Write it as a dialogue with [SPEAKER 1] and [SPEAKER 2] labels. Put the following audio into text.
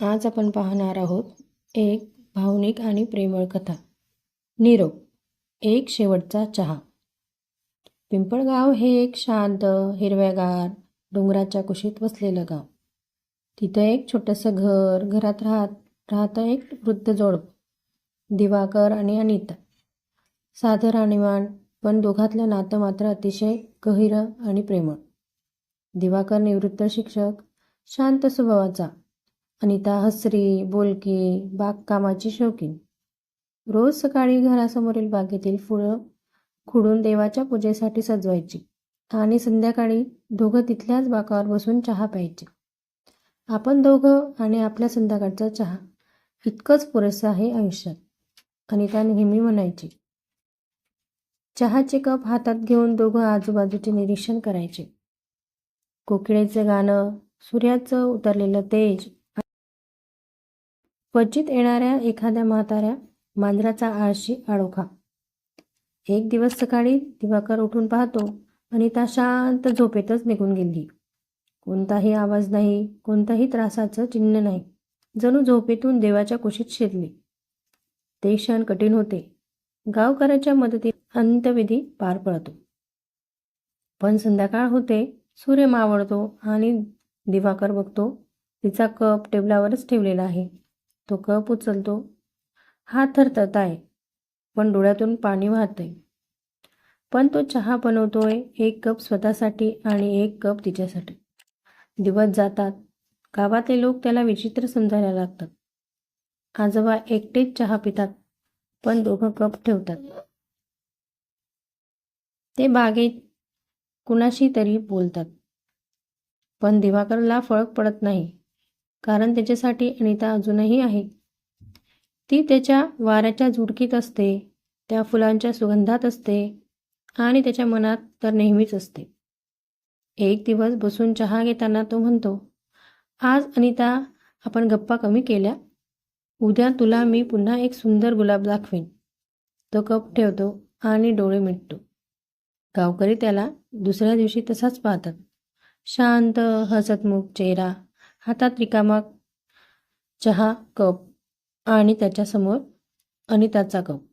[SPEAKER 1] आज आपण पाहणार आहोत एक भावनिक आणि प्रेमळ कथा. निरोप एक शेवटचा चहा. पिंपळगाव हे एक शांत हिरव्यागार डोंगराच्या कुशीत वसलेलं गाव. तिथं एक छोटंसं घर घरात राहत राहतं एक वृद्ध जोडप दिवाकर आणि अनिता. साधं राणीमान पण दोघातलं नातं मात्र अतिशय गहिरं आणि प्रेमळ. दिवाकर निवृत्त शिक्षक शांत स्वभावाचा अनिता हसरी बोलकी बागकामाची शौकीन. रोज सकाळी घरासमोरील बागेतील फुलं खुडून देवाच्या पूजेसाठी सजवायची आणि संध्याकाळी दोघं तिथल्याच बाकावर बसून चहा प्यायचे. आपण दोघं आणि आपल्या संध्याकाळचा चहा इतकंच पुरेसं आहे आयुष्यात अनिता नेहमी म्हणायची. चहाचे कप हातात घेऊन दोघं आजूबाजूचे निरीक्षण करायचे. कोकिळेचं गाणं सूर्याचं उतरलेलं तेज क्वचित येणाऱ्या एखाद्या म्हाताऱ्या मांजराचा आळशी आळोखा एक दिवस सकाळी दिवाकर उठून पाहतो अनिता शांत झोपेतच निघून गेली. कोणताही आवाज नाही कोणताही त्रासाचं चिन्ह नाही. जणू झोपेतून देवाच्या कुशीत शिरली. ते क्षण कठीण होते. गावकऱ्याच्या मदतीत अंत्यविधी पार पडतो. पण संध्याकाळ होते सूर्य मावळतो आणि दिवाकर बघतो तिचा कप टेबलावरच ठेवलेला आहे. तो कप उचलतो. हात थरथरत आहे पण डोळ्यातून पाणी वाहतंय. पण तो चहा बनवतोय एक कप स्वतःसाठी आणि एक कप तिच्यासाठी. दिवस जातात गावातले लोक त्याला विचित्र समजायला लागतात. आजोबा एकटेच चहा पितात पण दोघं कप ठेवतात. ते बागेत कुणाशी तरी बोलतात. पण दिवाकरला फरक पडत नाही. कारण त्याच्यासाठी अनिता अजूनही आहे. ती त्याच्या वाऱ्याच्या झुडकीत असते त्या फुलांच्या सुगंधात असते आणि त्याच्या मनात तर नेहमीच असते. एक दिवस बसून चहा घेताना तो म्हणतो आज अनिता आपण गप्पा कमी केल्या. उद्या तुला मी पुन्हा एक सुंदर गुलाब दाखवेन. तो कप ठेवतो आणि डोळे मिटतो. गावकरी त्याला दुसऱ्या दिवशी तसाच पाहतात. शांत हसतमुख चेहरा हातात रिकामा चहा कप आणि त्याच्यासमोर अनिताचा कप.